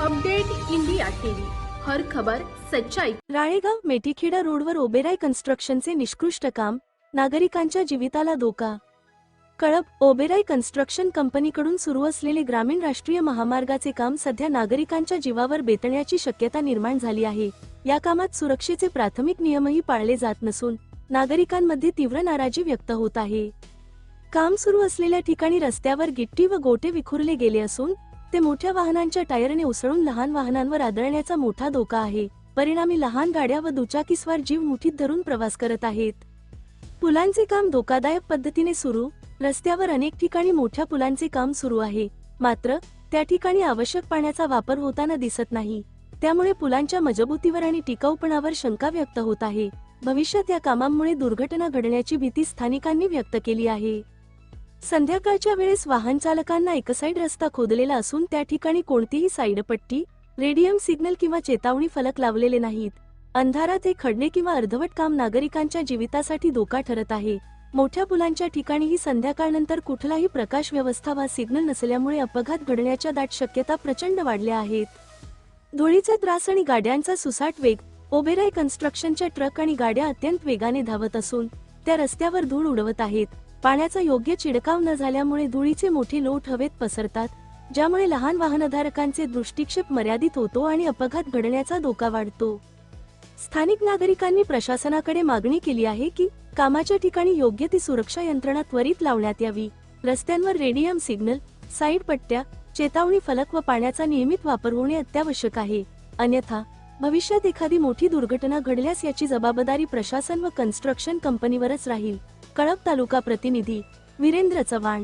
Update India TV. हर खबर सच्चाई. राळेगाव मेटीखेडा रोडवर ओबेराय कन्स्ट्रक्शनचे निष्कृष्ट काम नागरिकांच्या जीविताला धोका. कळप ओबेराय कन्स्ट्रक्शन कंपनीकडून सुरू असलेले ग्रामीण राष्ट्रीय महामार्गाचे काम सध्या नागरिकांच्या जीवावर बेतण्याची शक्यता निर्माण झाली आहे. या कामात सुरक्षेचे प्राथमिक नियमही पाळले जात नसून नागरिकांमध्ये तीव्र नाराजी व्यक्त होत आहे. काम सुरू असलेल्या ठिकाणी रस्त्यावर गिट्टी व गोटे विखुरले गेले असून ते मोठ्या वाहनांच्या टायरने उसळून लहान वाहनांवर आदळण्याचा मोठा धोका आहे. परिणामी लहान गाड्या व दुचाकीस्वार जीव मुठीत धरून प्रवास करत आहेत. पुलांचे काम धोकादायक पद्धतीने सुरू रस्त्यावर अनेक ठिकाणी मोठ्या पुलांचे काम सुरू आहे. मात्र त्या ठिकाणी आवश्यक पाण्याचा वापर होताना दिसत नाही. त्यामुळे पुलांच्या मजबूतीवर आणि टिकाऊपणावर शंका व्यक्त होत आहे. भविष्यात या कामांमुळे दुर्घटना घडण्याची भीती स्थानिकांनी व्यक्त केली आहे. संध्याकाळच्या वेळेस वाहन चालकांना एक साईड रस्ता खोदलेला असून त्या ठिकाणी कोणतीही साईड पट्टी रेडियम सिग्नल किंवा चेतावणी फलक लावलेले नाहीत. अंधारात हे खडणे किंवा अर्धवट काम नागरिकांच्या जीवितासाठी धोका ठरत आहे. मोठ्या पुलांच्या ठिकाणीही संध्याकाळनंतर कुठलाही प्रकाश व्यवस्था वा सिग्नल नसल्यामुळे अपघात घडण्याच्या दाट शक्यता प्रचंड वाढल्या आहेत. धुळीचा त्रास आणि गाड्यांचा सुसाट वेग ओबेराय कन्स्ट्रक्शनच्या ट्रक आणि गाड्या अत्यंत वेगाने धावत असून त्या रस्त्यावर धूळ उडवत आहेत. पाण्याचा योग्य चिडकाव न झाल्यामुळे धुळीचे मोठे लोट हवेत पसरतात ज्यामुळे लहान वाहनधारकांचे दृष्टिक्षेप मर्यादित होतो आणि अपघात घडण्याचा धोका वाढतो. स्थानिक नागरिकांनी प्रशासनाकडे मागणी केली आहे की कामाच्या ठिकाणी योग्य ती सुरक्षा यंत्रणा त्वरित लावण्यात यावी. रस्त्यांवर रेडियम सिग्नल साईड पट्ट्या चेतावणी फलक व पाण्याचा नियमित वापर होणे अत्यावश्यक आहे. अन्यथा भविष्यात एखादी मोठी दुर्घटना घडल्यास याची जबाबदारी प्रशासन व कन्स्ट्रक्शन कंपनीवरच राहील. कळप तालुका प्रतिनिधी वीरेंद्र चव्हाण